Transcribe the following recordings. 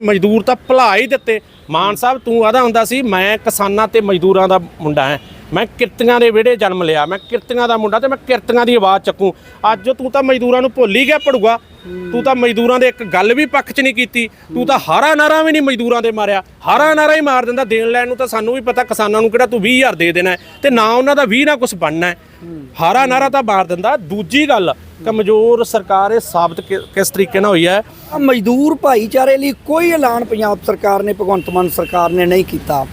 ਮਜ਼ਦੂਰ ਤਾਂ ਭੁਲਾ ਹੀ ਦਿੱਤੇ। ਮਾਨ ਸਾਹਿਬ, ਤੂੰ ਆਦਾ ਹੁੰਦਾ ਸੀ, ਮੈਂ ਕਿਸਾਨਾਂ ਤੇ ਮਜ਼ਦੂਰਾਂ ਦਾ ਮੁੰਡਾ ਹਾਂ। ਮੈਂ ਕਿਰਤੀਆਂ ਦੇ ਵਿਹੜੇ ਜਨਮ ਲਿਆ, ਮੈਂ ਕਿਰਤੀਆਂ ਦਾ ਮੁੰਡਾ ਤੇ ਮੈਂ ਕਿਰਤੀਆਂ ਦੀ ਆਵਾਜ਼ ਚੱਕੂ। ਅੱਜ ਤੂੰ ਤਾਂ ਮਜ਼ਦੂਰਾਂ ਨੂੰ ਭੁੱਲ ਹੀ ਗਿਆ ਪੜੂਗਾ ਤੂੰ ਤਾਂ ਮਜ਼ਦੂਰਾਂ ਦੇ ਇੱਕ ਗੱਲ ਵੀ ਪੱਖ 'ਚ ਨਹੀਂ ਕੀਤੀ। ਤੂੰ ਤਾਂ ਹਾਰਾ ਨਾਰਾ ਵੀ ਨਹੀਂ ਮਜ਼ਦੂਰਾਂ ਦੇ ਮਾਰਿਆ। ਹਾਰਾ ਨਾਰਾ ਹੀ ਮਾਰ ਦਿੰਦਾ, ਦੇਣ ਲੈਣ ਨੂੰ ਤਾਂ ਸਾਨੂੰ ਵੀ ਪਤਾ ਕਿਸਾਨਾਂ ਨੂੰ ਕਿਹੜਾ ਤੂੰ 20000 ਦੇ ਦੇਣਾ ਹੈ ਤੇ ਨਾ ਉਹਨਾਂ ਦਾ 20 ਨਾ ਕੁਝ ਬਣਨਾ ਹੈ। ਹਾਰਾ ਨਾਰਾ ਤਾਂ ਮਾਰ ਦਿੰਦਾ। ਦੂਜੀ ਗੱਲ, ਕਮਜ਼ੋਰ ਸਰਕਾਰ ਇਹ ਸਾਬਤ ਕਿਸ ਤਰੀਕੇ ਨਾਲ ਹੋਈ ਹੈ? ਮਜ਼ਦੂਰ ਭਾਈਚਾਰੇ ਲਈ ਕੋਈ ਐਲਾਨ ਪੰਜਾਬ ਸਰਕਾਰ ਨੇ, ਭਗਵੰਤ ਮਾਨ ਸਰਕਾਰ ਨੇ ਨਹੀਂ ਕੀਤਾ।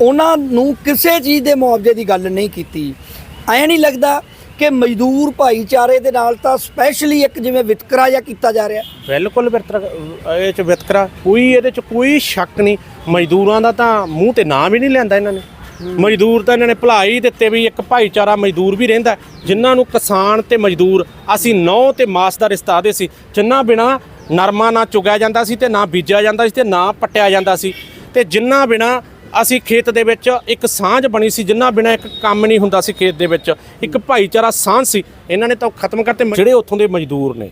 ਉਹਨਾਂ ਨੂੰ ਕਿਸੇ ਚੀਜ਼ ਦੇ ਮੁਆਵਜ਼ੇ ਦੀ ਗੱਲ ਨਹੀਂ ਕੀਤੀ। ਐ ਨਹੀਂ ਲੱਗਦਾ ਕਿ ਮਜ਼ਦੂਰ ਭਾਈਚਾਰੇ ਦੇ ਨਾਲ ਤਾਂ ਸਪੈਸ਼ਲੀ ਇੱਕ ਜਿਵੇਂ ਵਿਤਕਰਾ ਜਿਹਾ ਕੀਤਾ ਜਾ ਰਿਹਾ। ਬਿਲਕੁਲ ਵਿਤਕਰਾ ਇਹ ਚ ਵਿਤਕਰਾ ਕੋਈ ਇਹਦੇ ਚ ਕੋਈ ਸ਼ੱਕ ਨਹੀਂ। ਮਜ਼ਦੂਰਾਂ ਦਾ ਤਾਂ ਮੂੰਹ ਤੇ ਨਾਮ ਹੀ ਨਹੀਂ ਲੈਂਦਾ ਇਹਨਾਂ ਨੇ। ਮਜ਼ਦੂਰ ਤਾਂ ਇਹਨਾਂ ਨੇ ਭੁਲਾ ਹੀ ਦਿੱਤੇ ਵੀ ਇੱਕ ਭਾਈਚਾਰਾ ਮਜ਼ਦੂਰ ਵੀ ਰਹਿੰਦਾ ਜਿਨ੍ਹਾਂ ਨੂੰ ਕਿਸਾਨ ਤੇ ਮਜ਼ਦੂਰ ਅਸੀਂ ਨੌ ਤੇ ਮਾਸ ਦਾ ਰਿਸ਼ਤਾ ਦੇ ਸੀ ਜਿੰਨਾ ਬਿਨਾ ਨਰਮਾ ਨਾ ਚੁਗਿਆ ਜਾਂਦਾ ਸੀ ਤੇ ਨਾ ਬੀਜਿਆ ਜਾਂਦਾ ਸੀ ਤੇ ਨਾ ਪੱਟਿਆ ਜਾਂਦਾ ਸੀ। ਤੇ ਜਿੰਨਾ ਬਿਨਾ ਅਸੀਂ ਖੇਤ ਦੇ ਵਿੱਚ ਇੱਕ ਸਾਂਝ ਬਣੀ ਸੀ, ਜਿੰਨਾ ਬਿਨਾ ਇੱਕ ਕੰਮ ਨਹੀਂ ਹੁੰਦਾ ਸੀ ਖੇਤ ਦੇ ਵਿੱਚ। ਇੱਕ ਭਾਈਚਾਰਾ ਸਾਂਝ ਸੀ। ਇਹਨਾਂ ਨੇ ਤਾਂ ਉਹ ਖਤਮ ਕਰਤੇ ਜਿਹੜੇ ਉੱਥੋਂ ਦੇ ਮਜ਼ਦੂਰ ਨੇ,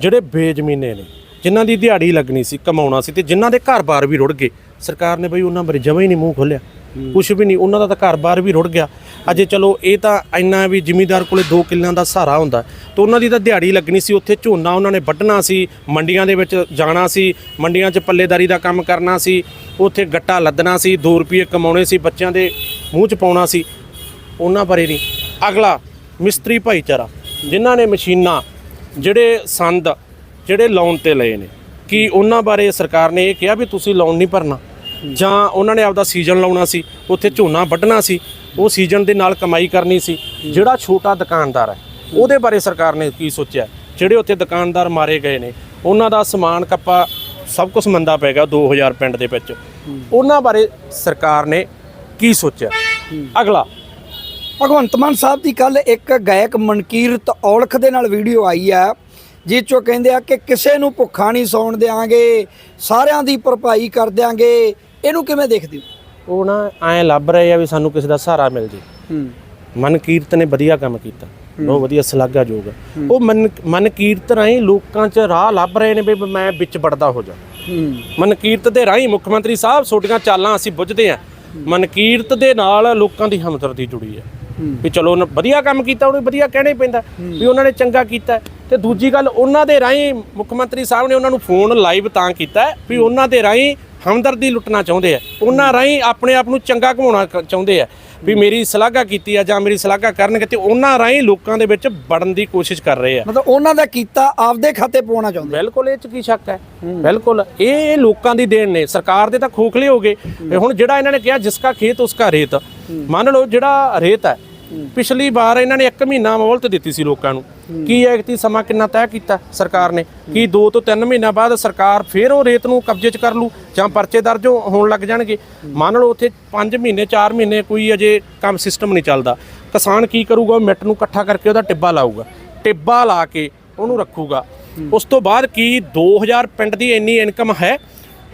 ਜਿਹੜੇ ਬੇਜ਼ਮੀਨੇ ਨੇ, ਜਿਨ੍ਹਾਂ ਦੀ ਦਿਹਾੜੀ ਲੱਗਣੀ ਸੀ, ਕਮਾਉਣਾ ਸੀ ਤੇ ਜਿਨ੍ਹਾਂ ਦੇ ਘਰ-ਬਾਰ ਵੀ ਰੁੜ ਗਏ। ਸਰਕਾਰ ਨੇ ਬਈ ਉਹਨਾਂ ਬਾਰੇ ਜਮਾਂ ਹੀ ਨਹੀਂ ਮੂੰਹ ਖੋਲਿਆ ਕੁਝ ਵੀ ਨਹੀਂ, ਉਹਨਾਂ ਦਾ ਤਾਂ ਘਰ-ਬਾਰ ਵੀ ਰੁੜ ਗਿਆ। ਅਜੇ ਚਲੋ, ਇਹ ਤਾਂ ਇੰਨਾ ਵੀ ਜ਼ਿਮੀਦਾਰ ਕੋਲੇ 2 ਕਿੱਲਿਆਂ ਦਾ ਸਹਾਰਾ ਹੁੰਦਾ। ਤੇ ਉਹਨਾਂ ਦੀ ਤਾਂ ਦਿਹਾੜੀ ਲੱਗਣੀ ਸੀ, ਉੱਥੇ ਝੋਨਾ ਉਹਨਾਂ ਨੇ ਵੱਢਣਾ ਸੀ, ਮੰਡੀਆਂ ਦੇ ਵਿੱਚ ਜਾਣਾ ਸੀ, ਮੰਡੀਆਂ 'ਚ ਪੱਲੇਦਾਰੀ ਦਾ ਕੰਮ ਕਰਨਾ ਸੀ, ਉੱਥੇ ਗੱਟਾ ਲੱਦਣਾ ਸੀ 2 ਰੁਪਏ ਕਮਾਉਣੇ ਸੀ, ਬੱਚਿਆਂ ਦੇ ਮੂੰਹ 'ਚ ਪਾਉਣਾ ਸੀ। ਉਹਨਾਂ ਬਾਰੇ ਨਹੀਂ। ਅਗਲਾ, ਮਿਸਤਰੀ ਭਾਈਚਾਰਾ, ਜਿਨ੍ਹਾਂ ਨੇ ਮਸ਼ੀਨਾਂ, ਜਿਹੜੇ ਸੰਦ, ਜਿਹੜੇ ਲੋਨ ਤੇ ਲਏ ਨੇ, ਕਿ ਉਹਨਾਂ ਬਾਰੇ ਸਰਕਾਰ ਨੇ ਇਹ ਕਿਹਾ ਵੀ ਤੁਸੀਂ ਲੋਨ ਨਹੀਂ ਭਰਨਾ? ਜਾਂ ਉਹਨਾਂ ਨੇ ਆਪਦਾ ਸੀਜ਼ਨ ਲਾਉਣਾ ਸੀ, ਉੱਥੇ ਝੋਨਾ ਵੱਢਣਾ ਸੀ, ਉਹ ਸੀਜ਼ਨ ਦੇ ਨਾਲ ਕਮਾਈ ਕਰਨੀ ਸੀ, ਜਿਹੜਾ ਛੋਟਾ ਦੁਕਾਨਦਾਰ ਹੈ, ਉਹਦੇ ਬਾਰੇ ਸਰਕਾਰ ਨੇ ਕੀ ਸੋਚਿਆ? ਜਿਹੜੇ ਉੱਥੇ ਦੁਕਾਨਦਾਰ ਮਾਰੇ ਗਏ ਨੇ, ਉਹਨਾਂ ਦਾ ਸਮਾਨ ਕੱਪਾ ਸਭ ਕੁਝ ਮੰਦਾ ਪੈ ਗਿਆ 2000 ਪਿੰਡ ਦੇ ਵਿੱਚ। ਉਹਨਾਂ ਬਾਰੇ ਸਰਕਾਰ ਨੇ ਕੀ ਸੋਚਿਆ? ਅਗਲਾ। ਭਗਵੰਤ ਮਾਨ ਸਾਹਿਬ ਦੀ ਕੱਲ ਇੱਕ ਗਾਇਕ ਮਨਕੀਰਤ ਔਲਖ ਦੇ ਨਾਲ ਵੀਡੀਓ ਆਈ ਆ ਜਿਸ ਚੋਂ ਕਹਿੰਦੇ ਆ ਕਿ ਕਿਸੇ ਨੂੰ ਭੁੱਖਾ ਨਹੀਂ ਸੌਣ ਦੇਾਂਗੇ ਸਾਰਿਆਂ ਦੀ ਭਰਪਾਈ ਕਰ ਦਿਆਂਗੇ ਇਹਨੂੰ ਕਿਵੇਂ ਦੇਖਦੇ ਹੋ? ਉਹ ਨਾ ਐ ਲੱਭ ਰਹੇ ਆ ਵੀ ਸਾਨੂੰ ਕਿਸੇ ਦਾ ਸਹਾਰਾ ਮਿਲ ਜੇ। ਹੂੰ। ਮਨਕੀਰਤ ਨੇ ਵਧੀਆ ਕੰਮ ਕੀਤਾ। ਬਹੁਤ ਵਧੀਆ ਸ਼ਲਾਘਾਯੋਗ ਹੈ। ਉਹ ਮਨ ਮਨਕੀਰਤ ਰਾਹੀਂ ਲੋਕਾਂ 'ਚ ਰਾਹ ਲੱਭ ਰਹੇ ਨੇ ਵੀ ਮੈਂ ਵਿੱਚ ਵੜਦਾ ਹੋ ਜਾ। ਹੂੰ। ਮਨਕੀਰਤ ਦੇ ਰਾਹੀਂ ਮੁੱਖ ਮੰਤਰੀ ਸਾਹਿਬ ਛੋਟੀਆਂ ਚਾਲਾਂ ਅਸੀਂ ਬੁੱਝਦੇ ਆ। ਮਨਕੀਰਤ ਦੇ ਨਾਲ ਲੋਕਾਂ ਦੀ ਹਮਦਰਦੀ ਜੁੜੀ ਹੈ। ਵੀ ਚਲੋ ਉਹਨੇ ਵਧੀਆ ਕੰਮ ਕੀਤਾ ਉਹਨੂੰ ਵਧੀਆ ਕਹਿਣਾ ਹੀ ਪੈਂਦਾ। ਵੀ ਉਹਨਾਂ ਨੇ ਚੰਗਾ ਕੀਤਾ। ਤੇ ਦੂਜੀ ਗੱਲ ਉਹਨਾਂ ਦੇ ਰਾਹੀਂ ਮੁੱਖ ਮੰਤਰੀ ਸਾਹਿਬ ਨੇ ਉਹਨਾਂ ਨੂੰ ਫੋਨ ਲਾਈਵ ਤਾਂ ਕੀਤਾ ਵੀ ਉਹਨਾਂ ਦੇ ਰਾਹੀਂ ਹਮਦਰਦੀ ਲੁੱਟਣਾ ਚਾਹੁੰਦੇ ਆ। ਉਹਨਾਂ ਰਾਹੀਂ ਆਪਣੇ ਆਪ ਨੂੰ ਚੰਗਾ ਘਮਾਉਣਾ ਚਾਹੁੰਦੇ ਆ ਵੀ ਮੇਰੀ ਸ਼ਲਾਘਾ ਕੀਤੀ ਆ ਜਾਂ ਮੇਰੀ ਸ਼ਲਾਘਾ ਕਰਨਗੇ ਤੇ ਉਹਨਾਂ ਰਾਹੀਂ ਲੋਕਾਂ ਦੇ ਵਿੱਚ ਵੜਨ ਦੀ ਕੋਸ਼ਿਸ਼ ਕਰ ਰਹੇ ਆ। ਮਤਲਬ ਉਹਨਾਂ ਦਾ ਕੀਤਾ ਆਪਦੇ ਖਾਤੇ ਪਾਉਣਾ ਚਾਹੁੰਦੇ ਬਿਲਕੁਲ ਇਹ ਚ ਕੀ ਸ਼ੱਕ ਹੈ? ਬਿਲਕੁਲ ਇਹ ਲੋਕਾਂ ਦੀ ਦੇਣ ਨੇ। ਸਰਕਾਰ ਦੇ ਤਾਂ ਖੋਖਲੇ ਹੋ ਗਏ। ਹੁਣ ਜਿਹੜਾ ਇਹਨਾਂ ਨੇ ਕਿਹਾ ਜਿਸਕਾ ਖੇਤ ਉਸਕਾ ਰੇਤ। ਮੰਨ ਲਓ ਜਿਹੜਾ ਰੇਤ ਹੈ ਪਿਛਲੀ ਵਾਰ ਇਹਨਾਂ ਨੇ 1 ਮਹੀਨਾ ਮੋਹਲਤ ਦਿੱਤੀ ਸੀ ਲੋਕਾਂ ਨੂੰ। ਕੀ ਐਕਤੀ ਸਮਾਂ ਕਿੰਨਾ ਤੈਅ ਕੀਤਾ ਸਰਕਾਰ ਨੇ? ਕੀ 2 ਤੋਂ 3 ਮਹੀਨਾ ਬਾਅਦ ਸਰਕਾਰ ਫੇਰ ਉਹ ਰੇਤ ਨੂੰ ਕਬਜ਼ੇ 'ਚ ਕਰ ਲੂ ਜਾਂ ਪਰਚੇ ਦਰਜ ਹੋਣ ਲੱਗ ਜਾਣਗੇ? ਮੰਨ ਲਓ ਉੱਥੇ 5 ਮਹੀਨੇ 4 ਮਹੀਨੇ ਕੋਈ ਅਜੇ ਕੰਮ ਸਿਸਟਮ ਨਹੀਂ ਚੱਲਦਾ। ਕਿਸਾਨ ਕੀ ਕਰੂਗਾ? ਉਹ ਮਿੱਟ ਨੂੰ ਇਕੱਠਾ ਕਰਕੇ ਉਹਦਾ ਟਿੱਬਾ ਲਾਊਗਾ। ਟਿੱਬਾ ਲਾ ਕੇ ਉਹਨੂੰ ਰੱਖੂਗਾ। ਉਸ ਤੋਂ ਬਾਅਦ ਕੀ 2000 ਪਿੰਡ ਦੀ ਇੰਨੀ ਇਨਕਮ ਹੈ?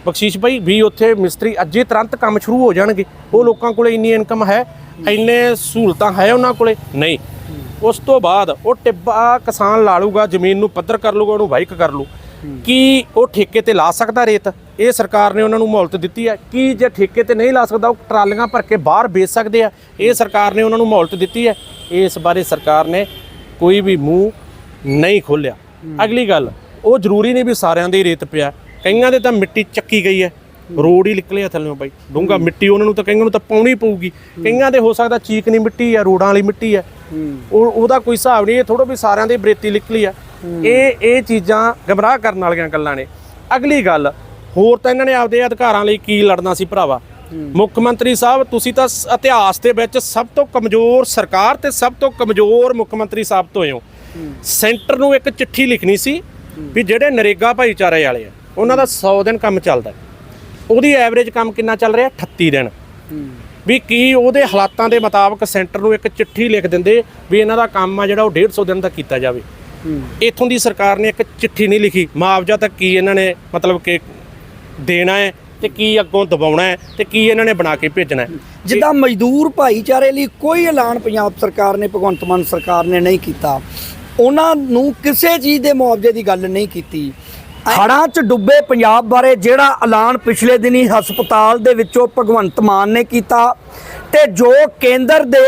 ਬਖਸ਼ੀਸ਼ ਭਾਈ ਵੀ ਉੱਥੇ ਮਿਸਤਰੀ ਅੱਜੇ ਤੁਰੰਤ ਕੰਮ ਸ਼ੁਰੂ ਹੋ ਜਾਣਗੇ। ਉਹ ਲੋਕਾਂ ਕੋਲੇ ਇੰਨੀ ਇਨਕਮ ਹੈ ਇੰਨੇ ਸਹੂਲਤਾਂ ਹੈ ਉਹਨਾਂ ਕੋਲੇ? ਨਹੀਂ। ਉਸ ਤੋਂ ਬਾਅਦ ਉਹ ਟਿੱਬਾ ਕਿਸਾਨ ਲਾ ਲੂਗਾ ਜ਼ਮੀਨ ਨੂੰ ਪੱਧਰ ਕਰ ਲੂਗਾ ਉਹਨੂੰ ਵਾਹਿਕ ਕਰ ਲੂ ਕੀ ਉਹ ਠੇਕੇ ਤੇ ਲਾ ਸਕਦਾ ਰੇਤ? ਇਹ ਸਰਕਾਰ ਨੇ ਉਹਨਾਂ ਨੂੰ ਮੌਲਤ ਦਿੱਤੀ ਹੈ। ਕੀ ਜੇ ਠੇਕੇ ਤੇ ਨਹੀਂ ਲਾ ਸਕਦਾ ਉਹ ਟਰਾਲੀਆਂ ਭਰ ਕੇ ਬਾਹਰ ਵੇਚ ਸਕਦੇ ਆ? ਇਹ ਸਰਕਾਰ ਨੇ ਉਹਨਾਂ ਨੂੰ ਮੌਲਤ ਦਿੱਤੀ ਹੈ। ਇਸ ਬਾਰੇ ਸਰਕਾਰ ਨੇ ਕੋਈ ਵੀ ਮੂੰਹ ਨਹੀਂ ਖੋਲਿਆ ਅਗਲੀ ਗੱਲ ਉਹ ਜ਼ਰੂਰੀ ਨਹੀਂ ਵੀ ਸਾਰਿਆਂ ਦੇ ਰੇਤ ਪਿਆ। ਕਈਆਂ ਦੇ ਤਾਂ ਮਿੱਟੀ ਚੱਕੀ ਗਈ ਹੈ। ਰੋਡ ਹੀ ਨਿਕਲੇ ਆ ਥੱਲੇੋਂ ਬਾਈ। ਡੂੰਗਾ ਮਿੱਟੀ ਉਹਨਾਂ ਨੂੰ ਤਾਂ ਕਈਆਂ ਨੂੰ ਤਾਂ ਪਾਉਣੀ ਪਊਗੀ। ਕਈਆਂ ਦੇ ਹੋ ਸਕਦਾ ਚੀਕਨੀ ਮਿੱਟੀ ਆ ਰੋਡਾਂ ਵਾਲੀ ਮਿੱਟੀ ਆ। ਉਹ ਉਹਦਾ ਕੋਈ ਹਿਸਾਬ ਨਹੀਂ ਇਹ ਥੋੜਾ ਵੀ ਸਾਰਿਆਂ ਦੇ ਬਰੇਤੀ ਨਿਕਲੀ ਆ। ਇਹ ਇਹ ਚੀਜ਼ਾਂ ਗਮਰਾਹ ਕਰਨ ਵਾਲੀਆਂ ਗੱਲਾਂ ਨੇ। ਅਗਲੀ ਗੱਲ ਹੋਰ ਤਾਂ ਇਹਨਾਂ ਨੇ ਆਪਦੇ ਅਧਿਕਾਰਾਂ ਲਈ ਕੀ ਲੜਨਾ ਸੀ ਭਰਾਵਾ? ਮੁੱਖ ਮੰਤਰੀ ਸਾਹਿਬ ਤੁਸੀਂ ਤਾਂ ਇਤਿਹਾਸ ਦੇ ਵਿੱਚ ਸਭ ਤੋਂ ਕਮਜ਼ੋਰ ਸਰਕਾਰ ਤੇ ਸਭ ਤੋਂ ਕਮਜ਼ੋਰ ਮੁੱਖ ਮੰਤਰੀ ਸਾਬਤ ਹੋਏ ਹੋ। ਸੈਂਟਰ ਨੂੰ ਇੱਕ ਚਿੱਠੀ ਲਿਖਣੀ ਸੀ ਵੀ ਜਿਹੜੇ ਨਰੇਗਾ ਭਾਈਚਾਰੇ ਵਾਲੇ ਆ ਉਹਨਾਂ ਦਾ 100 ਦਿਨ ਕੰਮ ਚੱਲਦਾ। ਉਹਦੀ ਐਵਰੇਜ ਕੰਮ ਕਿੰਨਾ ਚੱਲ ਰਿਹਾ? 38 ਦਿਨ। ਵੀ ਕੀ ਉਹਦੇ ਹਾਲਾਤਾਂ ਦੇ ਮੁਤਾਬਕ ਸੈਂਟਰ ਨੂੰ ਇੱਕ ਚਿੱਠੀ ਲਿਖ ਦਿੰਦੇ ਵੀ ਇਹਨਾਂ ਦਾ ਕੰਮ ਆ ਜਿਹੜਾ ਉਹ 150 ਦਿਨ ਦਾ ਕੀਤਾ ਜਾਵੇ। ਇਥੋਂ ਦੀ ਸਰਕਾਰ ਨੇ ਇੱਕ ਚਿੱਠੀ ਨਹੀਂ ਲਿਖੀ। ਮੁਆਵਜ਼ਾ ਤੱਕ ਕੀ ਇਹਨਾਂ ਨੇ ਮਤਲਬ ਕਿ ਦੇਣਾ ਹੈ ਤੇ ਕੀ ਅੱਗੋਂ ਦਬਾਉਣਾ ਹੈ ਤੇ ਕੀ ਇਹਨਾਂ ਨੇ ਬਣਾ ਕੇ ਭੇਜਣਾ ਹੈ। ਜਿੱਦਾਂ ਮਜ਼ਦੂਰ ਭਾਈਚਾਰੇ ਲਈ ਕੋਈ ਐਲਾਨ ਪੰਜਾਬ ਸਰਕਾਰ ਨੇ ਭਗਵੰਤ ਮਾਨ ਸਰਕਾਰ ਨੇ ਨਹੀਂ ਕੀਤਾ। ਉਹਨਾਂ ਨੂੰ ਕਿਸੇ ਚੀਜ਼ ਦੇ ਮੁਆਵਜ਼ੇ ਦੀ ਗੱਲ ਨਹੀਂ ਕੀਤੀ। ਹੜ੍ਹਾਂ 'ਚ ਡੁੱਬੇ ਪੰਜਾਬ ਬਾਰੇ ਜਿਹੜਾ ਐਲਾਨ ਪਿਛਲੇ ਦਿਨੀ ਹਸਪਤਾਲ ਦੇ ਵਿੱਚੋਂ ਭਗਵੰਤ ਮਾਨ ਨੇ ਕੀਤਾ ਤੇ ਜੋ ਕੇਂਦਰ ਦੇ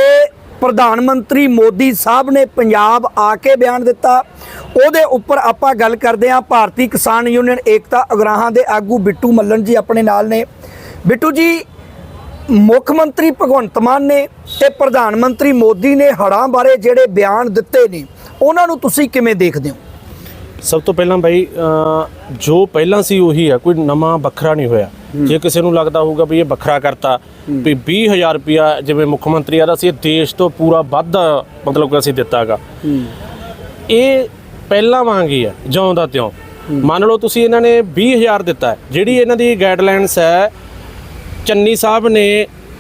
ਪ੍ਰਧਾਨ ਮੰਤਰੀ ਮੋਦੀ ਸਾਹਿਬ ਨੇ ਪੰਜਾਬ ਆ ਕੇ ਬਿਆਨ ਦਿੱਤਾ, ਉਹਦੇ ਉੱਪਰ ਆਪਾਂ ਗੱਲ ਕਰਦੇ ਹਾਂ। ਭਾਰਤੀ ਕਿਸਾਨ ਯੂਨੀਅਨ ਏਕਤਾ ਅਗਰਾਹਾਂ ਦੇ ਆਗੂ ਬਿੱਟੂ ਮੱਲਣ ਜੀ ਆਪਣੇ ਨਾਲ ਨੇ। ਬਿੱਟੂ ਜੀ, ਮੁੱਖ ਮੰਤਰੀ ਭਗਵੰਤ ਮਾਨ ਨੇ ਤੇ ਪ੍ਰਧਾਨ ਮੰਤਰੀ ਮੋਦੀ ਨੇ ਹੜ੍ਹਾਂ ਬਾਰੇ ਜਿਹੜੇ ਬਿਆਨ ਦਿੱਤੇ ਨੇ, ਉਹਨਾਂ ਨੂੰ ਤੁਸੀਂ ਕਿਵੇਂ ਦੇਖਦੇ ਹੋ? ਸਭ ਤੋਂ ਪਹਿਲਾਂ ਬਾਈ ਜੋ ਪਹਿਲਾਂ ਸੀ ਉਹੀ ਆ ਕੋਈ ਨਵਾਂ ਵੱਖਰਾ ਨਹੀਂ ਹੋਇਆ। ਜੇ ਕਿਸੇ ਨੂੰ ਲੱਗਦਾ ਹੋਊਗਾ ਵੀ ਇਹ ਵੱਖਰਾ ਕਰਤਾ ਵੀ 20000 ਰੁਪਿਆ ਜਿਵੇਂ ਮੁੱਖ ਮੰਤਰੀ ਆਦਾ ਸੀ ਇਹ ਦੇਸ਼ ਤੋਂ ਪੂਰਾ ਵੱਧ ਮਤਲਬ ਕਿ ਅਸੀਂ ਦਿੱਤਾਗਾ। ਇਹ ਪਹਿਲਾਂ ਵਾਂਗ ਹੀ ਹੈ ਜਿਉਂ ਦਾ ਤਿਉਂ। ਮੰਨ ਲਓ ਤੁਸੀਂ ਇਹਨਾਂ ਨੇ 20000 ਦਿੱਤਾ ਹੈ। ਜਿਹੜੀ ਇਹਨਾਂ ਦੀ ਗਾਈਡਲਾਈਨਸ ਹੈ ਚੰਨੀ ਸਾਹਿਬ ਨੇ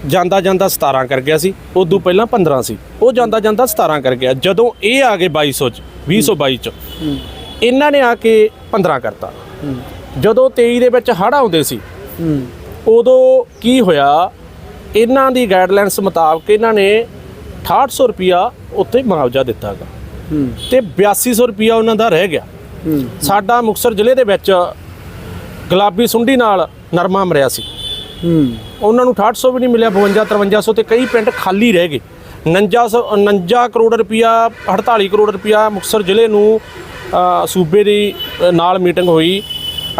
ਜਾਂਦਾ ਜਾਂਦਾ 17 ਕਰ ਗਿਆ ਸੀ ਉਦੋਂ ਪਹਿਲਾਂ 15 ਸੀ ਉਹ ਜਾਂਦਾ ਜਾਂਦਾ 17 ਕਰ ਗਿਆ ਜਦੋਂ ਇਹ ਆ ਗਏ 2200 ਚ 2022 ਚ। ਇਹਨਾਂ ਨੇ ਆ ਕੇ 15 ਕਰਤਾ। ਜਦੋਂ 23 ਦੇ ਵਿੱਚ ਹੜ੍ਹ ਆਉਂਦੇ ਸੀ ਉਦੋਂ ਕੀ ਹੋਇਆ? ਇਹਨਾਂ ਦੀ ਗਾਈਡਲਾਈਨਸ ਮੁਤਾਬਕ ਇਹਨਾਂ ਨੇ 6800 ਰੁਪਿਆ ਉੱਤੇ ਮੁਆਵਜ਼ਾ ਦਿੱਤਾਗਾ ਤੇ 8200 ਰੁਪਿਆ ਉਹਨਾਂ ਦਾ ਰਹਿ ਗਿਆ। ਸਾਡਾ ਮੁਕਸਰ ਜ਼ਿਲ੍ਹੇ ਦੇ ਵਿੱਚ ਗੁਲਾਬੀ ਸੁੰਡੀ ਨਾਲ ਨਰਮਾ ਮਰਿਆ ਸੀ। ਉਹਨਾਂ ਨੂੰ 6800 ਵੀ ਨਹੀਂ ਮਿਲਿਆ 52 5300 ਤੇ ਕਈ ਪਿੰਡ ਖਾਲੀ ਰਹਿ ਗਏ। 49 49 ਕਰੋੜ ਰੁਪਇਆ 48 ਕਰੋੜ ਰੁਪਇਆ ਮੁਕਤਸਰ ਜ਼ਿਲ੍ਹੇ ਨੂੰ ਸੂਬੇ ਦੀ ਨਾਲ ਮੀਟਿੰਗ ਹੋਈ।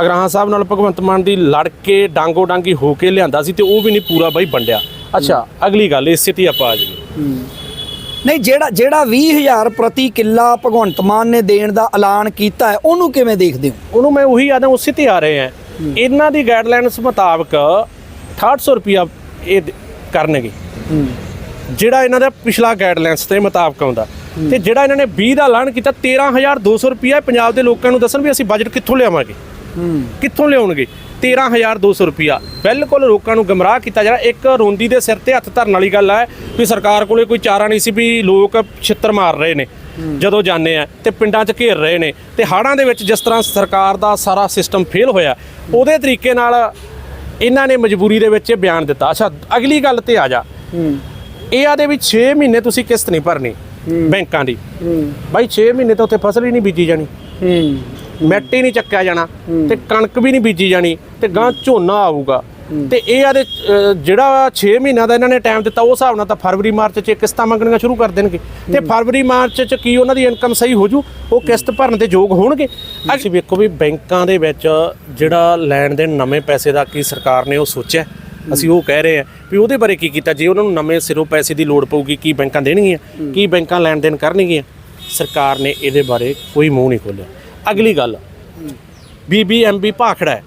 ਅਗਰਾਹਾਂ ਸਾਹਿਬ ਨਾਲ ਭਗਵੰਤ ਮਾਨ ਦੀ ਲੜ ਕੇ ਡਾਂਗੋ ਡਾਂਗੀ ਹੋ ਕੇ ਲਿਆਂਦਾ ਸੀ ਤੇ ਉਹ ਵੀ ਨਹੀਂ ਪੂਰਾ ਬਾਈ ਵੰਡਿਆ। ਅੱਛਾ। ਅਗਲੀ ਗੱਲ ਇਸੇ ਤੇ ਆਪਾਂ ਆ ਜਾਈਏ। ਨਹੀਂ ਜਿਹੜਾ ਜਿਹੜਾ 20000 ਪ੍ਰਤੀ ਕਿੱਲਾ ਭਗਵੰਤ ਮਾਨ ਨੇ ਦੇਣ ਦਾ ਐਲਾਨ ਕੀਤਾ ਹੈ ਉਹਨੂੰ ਕਿਵੇਂ ਦੇਖਦੇ ਹੋ? ਉਹਨੂੰ ਮੈਂ ਉਹੀ ਆਦਾ ਉਸੇ ਤੇ ਆ ਰਹੇ ਆ। ਇਹਨਾਂ ਦੀ ਗਾਈਡਲਾਈਨਸ ਮੁਤਾਬਕ 6800 ਰੁਪਿਆ ਇਹ ਕਰਨਗੇ। ਜਿਹੜਾ ਇਹਨਾਂ ਦਾ ਪਿਛਲਾ ਗਾਈਡਲਾਈਨਸ ਦੇ ਮੁਤਾਬਕ ਆਉਂਦਾ। ਤੇ ਜਿਹੜਾ ਇਹਨਾਂ ਨੇ 20 ਦਾ ਐਲਾਨ ਕੀਤਾ 13200 ਰੁਪਿਆ ਪੰਜਾਬ ਦੇ ਲੋਕਾਂ ਨੂੰ ਦੱਸਣ ਵੀ ਅਸੀਂ ਬਜਟ ਕਿੱਥੋਂ ਲਿਆਵਾਂਗੇ। ਕਿੱਥੋਂ ਲਿਆਉਣਗੇ? 13200 ਰੁਪਿਆ ਬਿਲਕੁਲ ਲੋਕਾਂ ਨੂੰ ਗਮਰਾਹ ਕੀਤਾ ਜਾ ਰਿਹਾ। ਇੱਕ ਰੋਂਦੀ ਦੇ ਸਿਰ ਤੇ ਹੱਥ ਧਰਨ ਵਾਲੀ ਗੱਲ ਹੈ ਵੀ ਸਰਕਾਰ ਕੋਲੇ ਕੋਈ ਚਾਰਾ ਨਹੀਂ ਸੀ ਵੀ ਲੋਕ ਛਿੱਤਰ ਮਾਰ ਰਹੇ ਨੇ ਜਦੋਂ ਜਾਂਦੇ ਆ ਤੇ ਪਿੰਡਾਂ 'ਚ ਘੇਰ ਰਹੇ ਨੇ ਤੇ ਹਾੜਾਂ ਦੇ ਵਿੱਚ ਜਿਸ ਤਰ੍ਹਾਂ ਸਰਕਾਰ ਦਾ ਸਾਰਾ ਸਿਸਟਮ ਫੇਲ ਹੋਇਆ ਉਹਦੇ ਤਰੀਕੇ ਨਾਲ ਇਹਨਾਂ ਨੇ ਮਜਬੂਰੀ ਦੇ ਵਿੱਚ ਇਹ ਬਿਆਨ ਦਿੱਤਾ। ਅੱਛਾ ਅਗਲੀ ਗੱਲ ਤੇ ਆ ਜਾ। ਇਹ ਆਦੇ ਵੀ 6 ਮਹੀਨੇ ਤੁਸੀਂ ਕਿਸ਼ਤ ਨਹੀਂ ਭਰਨੀ। ਬੈਂਕਾਂ ਦੀ। ਬਾਈ 6 ਮਹੀਨੇ ਤਾਂ ਉੱਥੇ ਫਸਲ ਹੀ ਨਹੀਂ ਬੀਜੀ ਜਾਣੀ। ਮਿੱਟ ਨਹੀਂ ਚੱਕਿਆ ਜਾਣਾ। ਤੇ ਕਣਕ ਵੀ ਨਹੀਂ ਬੀਜੀ ਜਾਣੀ। ਤੇ ਗਾਂ ਝੋਨਾ ਆਊਗਾ। ਤੇ ਇਹ ਆਦੇ ਜਿਹੜਾ 6 ਮਹੀਨਿਆਂ ਦਾ ਇਹਨਾਂ ਨੇ ਟਾਈਮ ਦਿੱਤਾ ਉਸ ਹਿਸਾਬ ਨਾਲ ਤਾਂ ਫਰਵਰੀ ਮਾਰਚ 'ਚ ਕਿਸ਼ਤਾਂ ਮੰਗਣੀਆਂ ਸ਼ੁਰੂ ਕਰ ਦੇਣਗੇ। ਤੇ ਫਰਵਰੀ ਮਾਰਚ 'ਚ ਕੀ ਉਹਨਾਂ ਦੀ ਇਨਕਮ ਸਹੀ ਹੋ ਜੂ? ਉਹ ਕਿਸ਼ਤ ਭਰਨ ਦੇ ਯੋਗ ਹੋਣਗੇ? ਤੁਸੀਂ ਵੇਖੋ ਵੀ ਬੈਂਕਾਂ ਦੇ ਵਿੱਚ ਜਿਹੜਾ ਲੈਣ ਦੇਣ ਨਵੇਂ ਪੈਸੇ ਦਾ ਕੀ ਸਰਕਾਰ ਨੇ ਉਹ ਸੋਚਿਆ। ਅਸੀਂ ਉਹ ਕਹਿ ਰਹੇ ਆ ਵੀ ਉਹਦੇ ਬਾਰੇ ਕੀ ਕੀਤਾ? ਜੇ ਉਹਨਾਂ ਨੂੰ ਨਵੇਂ ਸਿਰੋਂ ਪੈਸੇ ਦੀ ਲੋੜ ਪਊਗੀ, ਕੀ ਬੈਂਕਾਂ ਦੇਣਗੀਆਂ? ਕੀ ਬੈਂਕਾਂ ਲੈਣ ਦੇਣ ਕਰਨਗੀਆਂ? ਸਰਕਾਰ ਨੇ ਇਹਦੇ ਬਾਰੇ ਕੋਈ ਮੂੰਹ ਨਹੀਂ ਖੋਲ੍ਹਿਆ। ਅਗਲੀ ਗੱਲ ਬੀਬੀਐਮਬੀ ਭਾਖੜਾ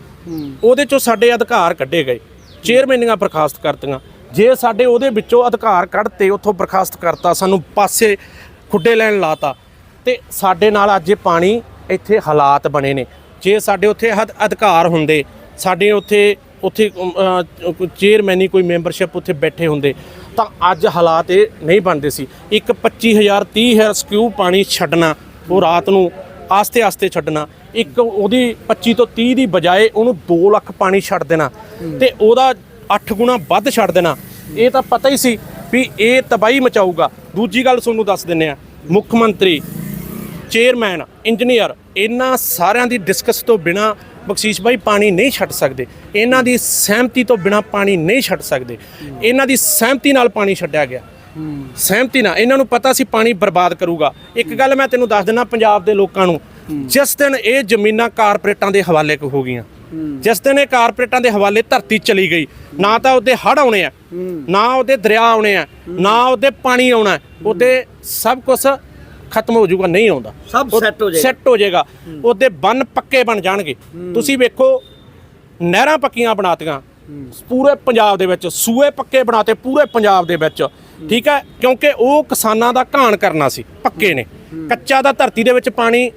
ਉਹਦੇ ਚੋਂ ਸਾਡੇ ਅਧਿਕਾਰ ਕੱਢੇ ਗਏ। ਚੇਅਰਮੈਨੀਆਂ ਬਰਖਾਸਤ ਕਰਤੀਆਂ। ਜੇ ਸਾਡੇ ਉਹਦੇ ਵਿੱਚੋਂ ਅਧਿਕਾਰ ਕੱਢਤੇ, ਉੱਥੋਂ ਬਰਖਾਸਤ ਕਰਤਾ, ਸਾਨੂੰ ਪਾਸੇ ਖੁੱਡੇ ਲੈਣ ਲਾਤਾ, ਤੇ ਸਾਡੇ ਨਾਲ ਅੱਜ ਇਹ ਪਾਣੀ ਇੱਥੇ ਹਾਲਾਤ ਬਣੇ ਨੇ। ਜੇ ਸਾਡੇ ਉੱਥੇ ਹਦ ਅਧਿਕਾਰ ਹੁੰਦੇ, ਸਾਡੇ ਉੱਥੇ ਉੱਥੇ ਚੇਅਰਮੈਨੀ ਕੋਈ ਮੈਂਬਰਸ਼ਿਪ ਉੱਥੇ ਬੈਠੇ ਹੁੰਦੇ, ਤਾਂ ਅੱਜ ਹਾਲਾਤ ਇਹ ਨਹੀਂ ਬਣਦੇ ਸੀ। ਇੱਕ 25000 30000 ਸਕਿਊ ਪਾਣੀ ਛੱਡਣਾ, ਉਹ ਰਾਤ ਨੂੰ ਆਸਤੇ ਆਸਤੇ ਛੱਡਣਾ, ਇੱਕ ਉਹਦੀ 25 ਤੋਂ 30 ਦੀ ਬਜਾਏ ਉਹਨੂੰ 2 ਲੱਖ ਪਾਣੀ ਛੱਡ ਦੇਣਾ, ਤੇ ਉਹਦਾ 8 ਗੁਣਾ ਵੱਧ ਛੱਡ ਦੇਣਾ। ਇਹ ਤਾਂ ਪਤਾ ਹੀ ਸੀ ਵੀ ਇਹ ਤਬਾਹੀ ਮਚਾਊਗਾ। ਦੂਜੀ ਗੱਲ ਤੁਹਾਨੂੰ ਦੱਸ ਦਿੰਨੇ ਆ ਮੁੱਖ ਮੰਤਰੀ ਚੇਅਰਮੈਨ ਇੰਜੀਨੀਅਰ ਇਹਨਾਂ ਸਾਰਿਆਂ ਦੀ ਡਿਸਕਸ ਤੋਂ ਬਿਨਾ ਬਖਸ਼ੀਸ਼ ਬਾਈ, ਪਾਣੀ ਨਹੀਂ ਛੱਡ ਸਕਦੇ। ਇਹਨਾਂ ਦੀ ਸਹਿਮਤੀ ਤੋਂ ਬਿਨਾ ਪਾਣੀ ਨਹੀਂ ਛੱਡ ਸਕਦੇ। ਇਹਨਾਂ ਦੀ ਸਹਿਮਤੀ ਨਾਲ ਪਾਣੀ ਛੱਡਿਆ ਗਿਆ। ਸਹਿਮਤੀ ਨਾਲ। ਇਹਨਾਂ ਨੂੰ ਪਤਾ ਸੀ ਪਾਣੀ ਬਰਬਾਦ ਕਰੂਗਾ। ਇੱਕ ਗੱਲ ਮੈਂ ਤੈਨੂੰ ਦੱਸ ਦਿੰਦਾ ਪੰਜਾਬ ਦੇ ਲੋਕਾਂ ਨੂੰ। ਜਿਸ ਦਿਨ ਇਹ ਜ਼ਮੀਨਾਂ ਕਾਰਪੋਰੇਟਾਂ ਦੇ ਹਵਾਲੇ ਹੋ ਗਈਆਂ। ਜਿਸ ਦਿਨ ਇਹ ਕਾਰਪੋਰੇਟਾਂ ਦੇ ਹਵਾਲੇ ਧਰਤੀ ਚਲੀ ਗਈ। ਨਾ ਤਾਂ ਉਹਦੇ ਹੜ ਆਉਣੇ ਆ। ਨਾ ਉਹਦੇ ਦਰਿਆ ਆਉਣੇ ਆ। ਨਾ ਉਹਦੇ ਪਾਣੀ ਆਉਣਾ। ਉਹਦੇ ਸਭ ਕੁਝ ਖਤਮ ਹੋ ਜਾਊਗਾ ਨਹੀਂ ਆਉਂਦਾ। ਸਭ ਸੈੱਟ ਹੋ ਜਾਏਗਾ। ਸੈੱਟ ਹੋ ਜਾਏਗਾ। ਉਹਦੇ ਬੰਨ ਪੱਕੇ ਬਣ ਜਾਣਗੇ। ਤੁਸੀਂ ਵੇਖੋ ਨਹਿਰਾਂ ਪੱਕੀਆਂ ਬਣਾਤੀਆਂ। ਪੂਰੇ ਪੰਜਾਬ ਦੇ ਵਿੱਚ ਸੂਏ ਪੱਕੇ ਬਣਾਤੇ ਪੂਰੇ ਪੰਜਾਬ ਦੇ ਵਿੱਚ। ਠੀਕ ਹੈ? ਕਿਉਂਕਿ ਉਹ ਕਿਸਾਨਾਂ ਦਾ ਘਾਣ ਕਰਨਾ ਸੀ ਪੱਕੇ ਨੇ। ਕੱਚਾ ਦਾ ਧਰਤੀ ਦੇ ਵਿੱਚ ਪਾਣੀ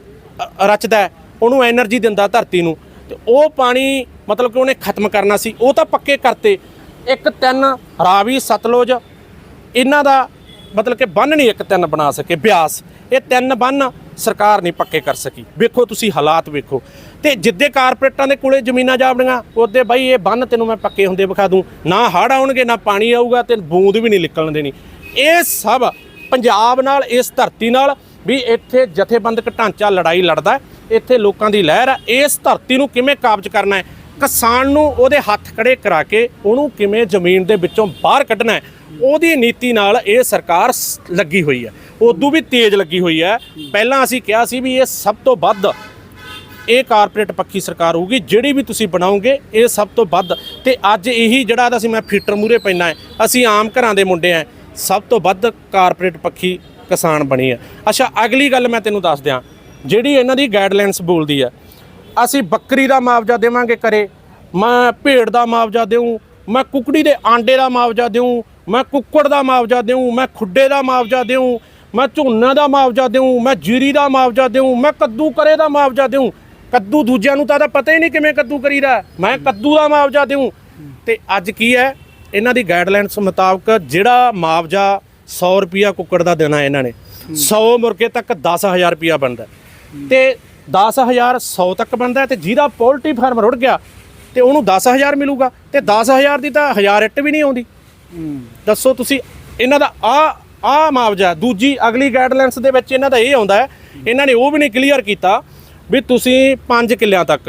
ਰਚਦਾ ਉਹਨੂੰ એનર્ਜੀ ਦਿੰਦਾ ਧਰਤੀ ਨੂੰ। ਤੇ ਉਹ ਪਾਣੀ ਮਤਲਬ ਕਿ ਉਹਨੇ ਖਤਮ ਕਰਨਾ ਸੀ। ਉਹ ਤਾਂ ਪੱਕੇ ਕਰਤੇ। ਇੱਕ ਤਿੰਨ ਰਾਵੀ ਸਤਲੁਜ ਇਹਨਾਂ ਦਾ ਮਤਲਬ ਕਿ ਬੰਨ ਨਹੀਂ ਇੱਕ ਤਿੰਨ ਬਣਾ ਸਕੇ, ਬਿਆਸ। ਇਹ ਤਿੰਨ ਬੰਨ ਸਰਕਾਰ ਨਹੀਂ ਪੱਕੇ ਕਰ ਸਕੀ। ਵੇਖੋ ਤੁਸੀਂ ਹਾਲਾਤ ਵੇਖੋ। ਤੇ ਜਿੱਦੇ ਕਾਰਪੋਰੇਟਾਂ ਦੇ ਕੋਲੇ ਜ਼ਮੀਨਾਂ ਜਾਵੜੀਆਂ, ਉਹਦੇ ਬਾਈ ਇਹ ਬੰਨ ਤੈਨੂੰ ਮੈਂ ਪੱਕੇ ਹੁੰਦੇ ਵਿਖਾ ਦੂੰ। ਨਾ ਹੜ ਆਉਣਗੇ, ਨਾ ਪਾਣੀ ਆਊਗਾ ਤੇ ਬੂੰਦ ਵੀ ਨਹੀਂ ਨਿਕਲਣ ਦੇਣੀ। ਇਹ ਸਭ ਪੰਜਾਬ ਨਾਲ, ਇਸ ਧਰਤੀ ਨਾਲ ਵੀ ਇੱਥੇ ਜਥੇਬੰਦਕ ਢਾਂਚਾ ਲੜਾਈ ਲੜਦਾ ਇੱਥੇ ਲੋਕਾਂ ਦੀ ਲਹਿਰ ਹੈ। ਇਸ ਧਰਤੀ ਨੂੰ ਕਿਵੇਂ ਕਾਬਜ ਕਰਨਾ ਹੈ? ਕਿਸਾਨ ਨੂੰ ਉਹਦੇ ਹੱਥ ਖੜੇ ਕਰਾ ਕੇ ਉਹਨੂੰ ਕਿਵੇਂ ਜ਼ਮੀਨ ਦੇ ਵਿੱਚੋਂ ਬਾਹਰ ਕੱਢਣਾ ਹੈ, ਉਹਦੀ ਨੀਤੀ ਨਾਲ ਇਹ ਸਰਕਾਰ ਲੱਗੀ ਹੋਈ ਹੈ। ਉਦੋਂ ਵੀ ਤੇਜ਼ ਲੱਗੀ ਹੋਈ ਹੈ। ਪਹਿਲਾਂ ਅਸੀਂ ਕਿਹਾ ਸੀ ਵੀ ਇਹ ਸਭ ਤੋਂ ਵੱਧ ਇਹ ਕਾਰਪੋਰੇਟ ਪੱਖੀ ਸਰਕਾਰ ਹੋਊਗੀ, ਜਿਹੜੀ ਵੀ ਤੁਸੀਂ ਬਣਾਓਗੇ, ਇਹ ਸਭ ਤੋਂ ਵੱਧ। ਤੇ ਅੱਜ ਇਹੀ ਜਿਹੜਾ ਅਸੀਂ ਮੈਂ ਫੀਟਰ ਮੂਰੇ ਪੈਣਾ ਹੈ, ਅਸੀਂ ਆਮ ਘਰਾਂ ਦੇ ਮੁੰਡੇ ਆ ਸਭ ਤੋਂ ਵੱਧ ਕਾਰਪੋਰੇਟ ਪੱਖੀ ਕਿਸਾਨ ਬਣੀ ਹੈ। ਅੱਛਾ, ਅਗਲੀ ਗੱਲ ਮੈਂ ਤੈਨੂੰ ਦੱਸ ਦਿਆਂ, ਜਿਹੜੀ ਇਹਨਾਂ ਦੀ ਗਾਈਡਲਾਈਨਸ ਬੋਲਦੀ ਹੈ ਅਸੀਂ ਬੱਕਰੀ ਦਾ ਮੁਆਵਜ਼ਾ ਦੇਵਾਂਗੇ ਕਰੇ ਮੈਂ ਭੇਡ ਦਾ ਮੁਆਵਜ਼ਾ ਦੇਵਾਂ ਮੈਂ ਕੁਕੜੀ ਦੇ ਆਂਡੇ ਦਾ ਮੁਆਵਜ਼ਾ ਦੇਵਾਂ ਮੈਂ ਕੁੱਕੜ ਦਾ ਮੁਆਵਜ਼ਾ ਦੇਵਾਂ ਮੈਂ ਖੁੱਡੇ ਦਾ ਮੁਆਵਜ਼ਾ ਦੇਵਾਂ ਮੈਂ ਝੋਨਾ ਦਾ ਮੁਆਵਜ਼ਾ ਦੇਵਾਂ ਮੈਂ ਜੀਰੀ ਦਾ ਮੁਆਵਜ਼ਾ ਦੇਵਾਂ ਮੈਂ ਕੱਦੂ ਕਰੇ ਦਾ ਮੁਆਵਜ਼ਾ ਦੇਵਾਂ ਕੱਦੂ ਦੂਜਿਆਂ ਨੂੰ ਤਾਂ ਪਤਾ ਹੀ ਨਹੀਂ ਕਿਵੇਂ ਕੱਦੂ ਕਰੀਦਾ ਹੈ। ਮੈਂ ਕੱਦੂ ਦਾ ਮੁਆਵਜ਼ਾ ਦੇਵਾਂ ਤੇ ਅੱਜ ਕੀ ਹੈ ਇਹਨਾਂ ਦੀ ਗਾਈਡਲਾਈਨਸ ਮੁਤਾਬਕ ਜਿਹੜਾ ਮੁਆਵਜ਼ਾ 100 ਰੁਪਿਆ ਕੁੱਕੜ ਦਾ ਦੇਣਾ ਇਹਨਾਂ ਨੇ 100 ਮੁਰਗੇ ਤੱਕ 10000 ਰੁਪਿਆ ਬਣਦਾ ਹੈ। ਤੇ 10000 100 ਤੱਕ ਬਣਦਾ ਤੇ ਜਿਹਦਾ ਪੋਲਟਰੀ ਫਾਰਮ ਰੁੜ ਗਿਆ ਤੇ ਉਹਨੂੰ 10000 ਮਿਲੂਗਾ ਤੇ 10000 ਦੀ ਤਾਂ 1000 ਇੱਟ ਵੀ ਨਹੀਂ ਆਉਂਦੀ। ਦੱਸੋ ਤੁਸੀਂ ਇਹਨਾਂ ਦਾ ਆ ਆ ਮੁਆਵਜ਼ਾ ਦੂਜੀ ਅਗਲੀ ਗਾਈਡਲਾਈਨਸ ਦੇ ਵਿੱਚ ਇਹਨਾਂ ਦਾ ਇਹ ਆਉਂਦਾ ਹੈ ਇਹਨਾਂ ਨੇ ਉਹ ਵੀ ਨਹੀਂ ਕਲੀਅਰ ਕੀਤਾ ਵੀ ਤੁਸੀਂ 5 ਕਿੱਲਿਆਂ ਤੱਕ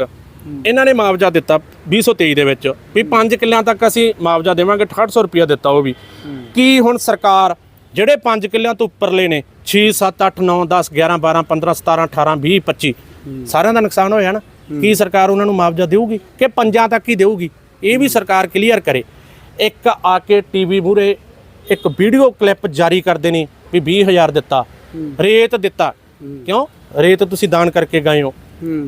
ਇਹਨਾਂ ਨੇ ਮੁਆਵਜ਼ਾ ਦਿੱਤਾ 2023 ਦੇ ਵਿੱਚ ਵੀ 5 ਕਿੱਲਿਆਂ ਤੱਕ ਅਸੀਂ ਮੁਆਵਜ਼ਾ ਦੇਵਾਂਗੇ 6800 ਰੁਪਇਆ ਦਿੱਤਾ ਉਹ ਵੀ। ਕੀ ਹੁਣ ਸਰਕਾਰ ਜਿਹੜੇ 5 ਕਿੱਲਿਆਂ ਤੋਂ ਉੱਪਰਲੇ ਨੇ 6 7 8 9 10 11 12 15 17 18 20 25 ਸਾਰਿਆਂ ਦਾ ਨੁਕਸਾਨ ਹੋਇਆ ਨਾ ਕੀ ਸਰਕਾਰ ਉਹਨਾਂ ਨੂੰ ਮੁਆਵਜ਼ਾ ਦੇਊਗੀ ਕਿ ਪੰਜਾਂ ਤੱਕ ਹੀ ਦੇਊਗੀ? ਇਹ ਵੀ ਸਰਕਾਰ ਕਲੀਅਰ ਕਰੇ। ਇੱਕ ਆ ਕੇ ਟੀਵੀ ਮੂਰੇ ਇੱਕ ਵੀਡੀਓ ਕਲਿੱਪ ਜਾਰੀ ਕਰਦੇ ਨੇ ਵੀ 20000 ਦਿੱਤਾ। ਰੇਤ ਦਿੱਤਾ। ਕਿਉਂ? ਰੇਤ ਤੁਸੀਂ ਦਾਨ ਕਰਕੇ ਗਏ ਹੋ।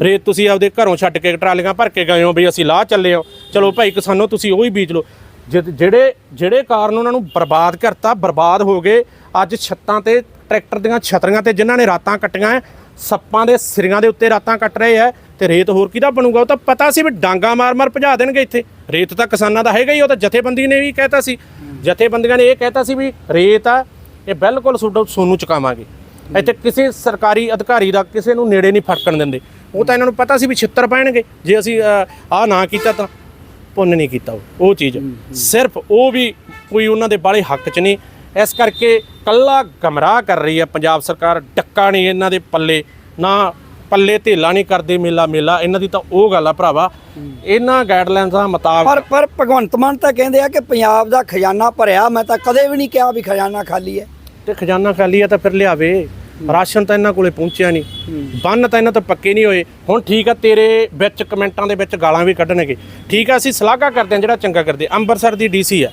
ਰੇਤ ਤੁਸੀਂ ਆਪਦੇ ਘਰੋਂ ਛੱਡ ਕੇ ਟਰਾਲੀਆਂ ਭਰ ਕੇ ਗਏ ਹੋ ਵੀ ਅਸੀਂ ਲਾਹ ਚੱਲੇ ਹੋ। ਚਲੋ ਭਾਈ ਕਿਸਾਨੋ ਤੁਸੀਂ ਉਹ ਹੀ ਬੀਜ ਲਓ। ਜਿਹੜੇ ਜਿਹੜੇ ਕਾਰਨ ਉਹਨਾਂ ਨੂੰ ਬਰਬਾਦ ਕਰਤਾ ਬਰਬਾਦ ਹੋ ਗਏ ਅੱਜ ਛੱਤਾਂ ਤੇ ਟਰੈਕਟਰ ਦੀਆਂ ਛਤਰੀਆਂ ਤੇ ਜਿਨ੍ਹਾਂ ਨੇ ਰਾਤਾਂ ਕੱਟੀਆਂ ਸੱਪਾਂ ਦੇ ਸਿਰਾਂ ਦੇ ਉੱਤੇ ਰਾਤਾਂ ਕੱਟ ਰਹੇ ਆ ਤੇ ਰੇਤ ਹੋਰ ਕਿਹਦਾ ਬਣੂਗਾ? ਉਹ ਤਾਂ ਪਤਾ ਸੀ ਵੀ ਡਾਂਗਾ ਮਾਰ-ਮਾਰ ਭਜਾ ਦੇਣਗੇ ਇੱਥੇ। ਰੇਤ ਤਾਂ ਕਿਸਾਨਾਂ ਦਾ ਹੈਗਾ ਹੀ ਉਹ ਤਾਂ ਜਥੇਬੰਦੀ ਨੇ ਵੀ ਕਹਿਤਾ ਸੀ। ਜਥੇਬੰਦੀਆਂ ਨੇ ਇਹ ਕਹਿਤਾ ਸੀ ਵੀ ਰੇਤ ਆ ਇਹ ਬਿਲਕੁਲ ਸੋਨੂੰ ਚੁਕਾਵਾਂਗੇ। ਇੱਥੇ ਕਿਸੇ ਸਰਕਾਰੀ ਅਧਿਕਾਰੀ ਦਾ ਕਿਸੇ ਨੂੰ ਨੇੜੇ ਨਹੀਂ ਫੜਕਣ ਦਿੰਦੇ। ਉਹ ਤਾਂ ਇਹਨਾਂ ਨੂੰ ਪਤਾ ਸੀ ਵੀ ਛਿੱਤਰ ਪੈਣਗੇ। ਜੇ ਅਸੀਂ ਆਹ ਨਾ ਕੀਤਾ ਤਾਂ ਪੁੰਨ ਨਹੀਂ ਕੀਤਾ ਉਹ। ਚੀਜ਼। ਸਿਰਫ ਉਹ ਵੀ ਕੋਈ ਉਹਨਾਂ ਦੇ ਬਾਲੇ ਹੱਕ 'ਚ ਨਹੀਂ। ਇਸ ਕਰਕੇ ਕੱਲਾ ਗਮਰਾਹ ਕਰ ਰਹੀ ਹੈ ਪੰਜਾਬ ਸਰਕਾਰ ਡੱਕਾ ਨਹੀਂ ਇਹਨਾਂ ਦੇ ਪੱਲੇ ਨਾ ਪੱਲੇ ਧੇਲਾ ਨਹੀਂ ਕਰਦੇ ਮੇਲਾ ਮੇਲਾ ਇਹਨਾਂ ਦੀ ਤਾਂ ਉਹ ਗੱਲ ਆ ਭਰਾਵਾ। ਇਹਨਾਂ ਗਾਈਡਲਾਈਨਸਾਂ ਮੁਤਾਬਕ ਪਰ ਪਰ ਭਗਵੰਤ ਮਾਨ ਤਾਂ ਕਹਿੰਦੇ ਆ ਕਿ ਪੰਜਾਬ ਦਾ ਖਜ਼ਾਨਾ ਭਰਿਆ ਮੈਂ ਤਾਂ ਕਦੇ ਵੀ ਨਹੀਂ ਕਿਹਾ ਵੀ ਖਜ਼ਾਨਾ ਖਾਲੀ ਹੈ। ਤੇ ਖਜ਼ਾਨਾ ਖਾਲੀ ਆ ਤਾਂ ਫਿਰ ਲਿਆਵੇ। ਰਾਸ਼ਨ ਤਾਂ ਇਹਨਾਂ ਕੋਲੇ ਪਹੁੰਚਿਆ ਨਹੀਂ। ਬੰਨ ਤਾਂ ਇਹਨਾਂ ਤੋਂ ਪੱਕੇ ਨਹੀਂ ਹੋਏ। ਹੁਣ ਠੀਕ ਆ ਤੇਰੇ ਵਿੱਚ ਕਮੈਂਟਾਂ ਦੇ ਵਿੱਚ ਗਾਲਾਂ ਵੀ ਕੱਢਣਗੇ। ਠੀਕ ਆ ਅਸੀਂ ਸਲਾਹਗਾ ਕਰਦੇ ਹਾਂ ਜਿਹੜਾ ਚੰਗਾ ਕਰਦੇ। ਅੰਮ੍ਰਿਤਸਰ ਦੀ ਡੀਸੀ ਆ।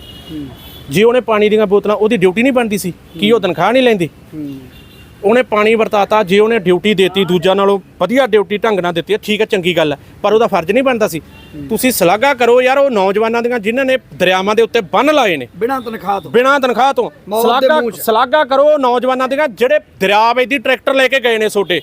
ਜੇ ਉਹਨੇ ਪਾਣੀ ਦੀਆਂ ਬੋਤਲਾਂ ਉਹਦੀ ਡਿਊਟੀ ਨਹੀਂ ਬਣਦੀ ਸੀ ਕੀ ਉਹ ਤਨਖਾਹ ਨਹੀਂ ਲੈਂਦੀ? ਉਹਨੇ ਪਾਣੀ ਵਰਤਾਤਾ ਜੇ ਉਹਨੇ ਡਿਊਟੀ ਦੇਤੀ ਦੂਜਾ ਨਾਲੋਂ ਵਧੀਆ ਡਿਊਟੀ ਢੰਗ ਨਾਲ ਦਿੱਤੀ ਹੈ ਠੀਕ ਹੈ ਚੰਗੀ ਗੱਲ ਹੈ ਪਰ ਉਹਦਾ ਫਰਜ਼ ਨਹੀਂ ਬਣਦਾ ਸੀ। ਤੁਸੀਂ ਸਲਾਹਗਾ ਕਰੋ ਯਾਰ ਉਹ ਨੌਜਵਾਨਾਂ ਦੀਆਂ ਜਿਨ੍ਹਾਂ ਨੇ ਦਰਿਆਵਾਂ ਦੇ ਉੱਤੇ ਬੰਨ ਲਾਏ ਨੇ। ਬਿਨਾਂ ਤਨਖਾਹ ਤੋਂ। ਬਿਨਾਂ ਤਨਖਾਹ ਤੋਂ। ਦੇ ਸਲਾਗਾ। ਸਲਾਗਾ ਕਰੋ ਨੌਜਵਾਨਾਂ ਦੀਆਂ ਜਿਹੜੇ ਦਰਿਆ ਵੇਦੀ ਟਰੈਕਟਰ ਲੈ ਕੇ ਗਏ ਨੇ ਛੋਟੇ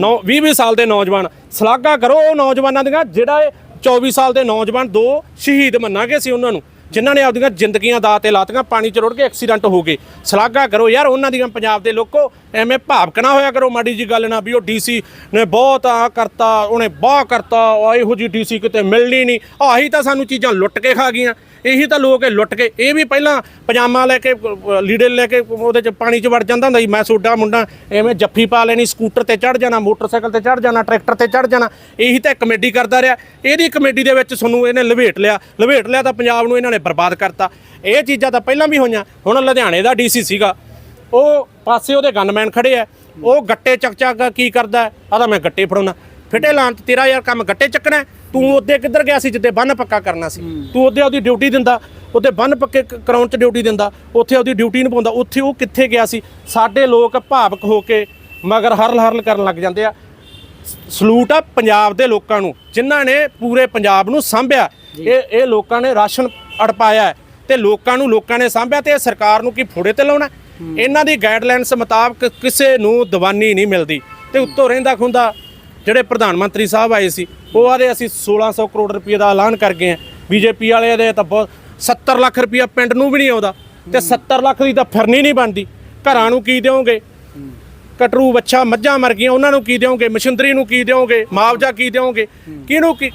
9 20 20 ਸਾਲ ਦੇ ਨੌਜਵਾਨ। ਸਲਾਗਾ ਕਰੋ ਉਹ ਨੌਜਵਾਨਾਂ ਦੀਆਂ ਜਿਹੜਾ ਇਹ 24 ਸਾਲ ਦੇ ਨੌਜਵਾਨ ਦੋ ਸ਼ਹੀਦ ਮੰਨਾਂਗੇ ਸੀ ਉਹਨਾਂ ਨੂੰ। ਜਿਨ੍ਹਾਂ ਨੇ ਆਪਦੀਆਂ ਜ਼ਿੰਦਗੀਆਂ ਦਾ ਤੇ ਲਾਤੀਆਂ ਪਾਣੀ 'ਚ ਰੁੜ ਕੇ ਐਕਸੀਡੈਂਟ ਹੋ ਗਏ। ਸਲਾਗਾ ਕਰੋ ਯਾਰ ਉਹਨਾਂ ਦੀਆਂ ਪੰਜਾਬ ਦੇ ਲੋਕੋ, ਐਵੇਂ ਭਾਵਕਣਾ ਹੋਇਆ ਕਰੋ ਮਾੜੀ ਜੀ ਗੱਲ ਨਾ ਵੀ ਉਹ ਡੀਸੀ ਨੇ ਬਹੁਤ ਆ ਕਰਤਾ, ਉਹਨੇ ਬਾਹ ਕਰਤਾ ਉਹ ਇਹੋ ਜੀ ਡੀਸੀ ਕਿਤੇ ਮਿਲਣੀ ਨਹੀਂ। ਆਹੀ ਤਾਂ ਸਾਨੂੰ ਚੀਜ਼ਾਂ ਲੁੱਟ ਕੇ ਖਾ ਗਈਆਂ। ਇਹੀ ਤਾਂ ਲੋਕ ਇਹ ਲੁੱਟ ਕੇ, ਇਹ ਵੀ ਪਹਿਲਾਂ ਪਜਾਮਾ ਲੈ ਕੇ ਲੀੜੇ ਲੈ ਕੇ ਉਹਦੇ ਚ ਪਾਣੀ ਚ ਵੜ ਜਾਂਦਾ ਹੁੰਦਾ ਸੀ। ਮੈਂ ਸੋਡਾ ਮੁੰਡਾ ਐਵੇਂ ਜੱਫੀ ਪਾ ਲੈਣੀ, ਸਕੂਟਰ ਤੇ ਚੜ ਜਾਣਾ, ਮੋਟਰਸਾਈਕਲ ਤੇ ਚੜ ਜਾਣਾ, ਟਰੈਕਟਰ ਤੇ ਚੜ ਜਾਣਾ। ਇਹੀ ਤਾਂ ਕਮੇਡੀ ਕਰਦਾ ਰਿਹਾ। ਇਹਦੀ ਕਮੇਡੀ ਦੇ ਵਿੱਚ ਤੁਹਾਨੂੰ ਇਹਨੇ ਲਵੇਟ ਲਿਆ। ਲਵੇਟ ਲਿਆ ਤਾਂ ਪੰਜਾਬ ਨੂੰ ਇਹਨਾਂ ਨੇ ਬਰਬਾਦ ਕਰਤਾ। ਇਹ ਚੀਜ਼ਾਂ ਤਾਂ ਪਹਿਲਾਂ ਵੀ ਹੋਈਆਂ। ਹੁਣ ਲੁਧਿਆਣੇ ਦਾ ਡੀਸੀ ਸੀਗਾ। ਉਹ ਪਾਸੇ ਉਹਦੇ ਗਨਮੈਨ ਖੜੇ ਆ। ਉਹ ਗੱਟੇ ਚੱਕ ਚੱਕ ਕੀ ਕਰਦਾ ਆਦਾ ਮੈਂ ਗੱਟੇ ਫੜਾਉਣਾ। ਫਿੱਟੇ ਲਾਂ ਤੇ ਤੇਰਾ ਯਾਰ ਕੰਮ ਗੱਟੇ ਚੱਕਣਾ। ਤੂੰ ਉਹਦੇ ਕਿੱਧਰ ਗਿਆ ਸੀ ਜਿੱਦੇ ਬੰਨ ਪੱਕਾ ਕਰਨਾ ਸੀ? ਤੂੰ ਉਹਦੇ ਉਹਦੀ ਡਿਊਟੀ ਦਿੰਦਾ। ਉਹਦੇ ਬੰਨ ਪੱਕੇ ਕਰਾਉਣ ਚ ਡਿਊਟੀ ਦਿੰਦਾ। ਉੱਥੇ ਉਹਦੀ ਡਿਊਟੀ ਨਹੀਂ ਪਾਉਂਦਾ ਉੱਥੇ ਉਹ ਕਿੱਥੇ ਗਿਆ ਸੀ? ਸਾਡੇ ਲੋਕ ਭਾਵਕ ਹੋ ਕੇ ਮਗਰ ਹਰਲ ਹਰਲ ਕਰਨ ਲੱਗ ਜਾਂਦੇ ਆ। ਸਲੂਟ ਆ ਪੰਜਾਬ ਦੇ ਲੋਕਾਂ ਨੂੰ। ਜਿਨ੍ਹਾਂ ਨੇ ਪੂਰੇ ਪੰਜਾਬ ਨੂੰ ਸਾਂਭਿਆ। ਇਹ ਇਹ ਲੋਕਾਂ ਨੇ ਰਾਸ਼ਨ ਅੜਪਾਇਆ ਤੇ ਲੋਕਾਂ ਨੂੰ ਲੋਕਾਂ ਨੇ ਸਾਂਭਿਆ ਤੇ ਇਹ ਸਰਕਾਰ ਨੂੰ ਕੀ ਫੋੜੇ ਤੇ ਲਾਉਣਾ ਇਹਨਾਂ ਦੀ ਗਾਈਡਲਾਈਨਸ ਮੁਤਾਬਕ ਕਿਸੇ ਨੂੰ ਦੀਵਾਨੀ ਨਹੀਂ ਮਿਲਦੀ ਤੇ ਉੱਤੋਂ ਰਹਿੰਦਾ ਖੁੰਦਾ ਜਿਹੜੇ ਪ੍ਰਧਾਨ ਮੰਤਰੀ ਸਾਹਿਬ ਆਏ ਸੀ ਉਹ ਆਦੇ ਅਸੀਂ 1600 ਕਰੋੜ ਰੁਪਏ ਦਾ ਐਲਾਨ ਕਰ ਗਏ ਆ ਬੀਜੇਪੀ ਵਾਲੇ ਦੇ ਤਾਂ ਬਹੁਤ 70 ਲੱਖ ਰੁਪਏ ਪਿੰਡ ਨੂੰ ਵੀ ਨਹੀਂ ਆਉਂਦਾ ਤੇ 70 ਲੱਖ ਦੀ ਤਾਂ ਫਿਰਨੀ ਨਹੀਂ ਬਣਦੀ। ਘਰਾਂ ਨੂੰ ਕੀ ਦਿਓਗੇ? ਕਟਰੂ ਬੱਚਾ ਮੱਝਾਂ ਮਰ ਗਈਆਂ ਉਹਨਾਂ ਨੂੰ ਕੀ ਦਿਓਗੇ? ਮਸ਼ੀਨਰੀ ਨੂੰ ਕੀ ਦਿਓਗੇ? ਮੁਆਵਜ਼ਾ ਕੀ ਦਿਓਗੇ? ਕਿਹਨੂੰ ਕੀ-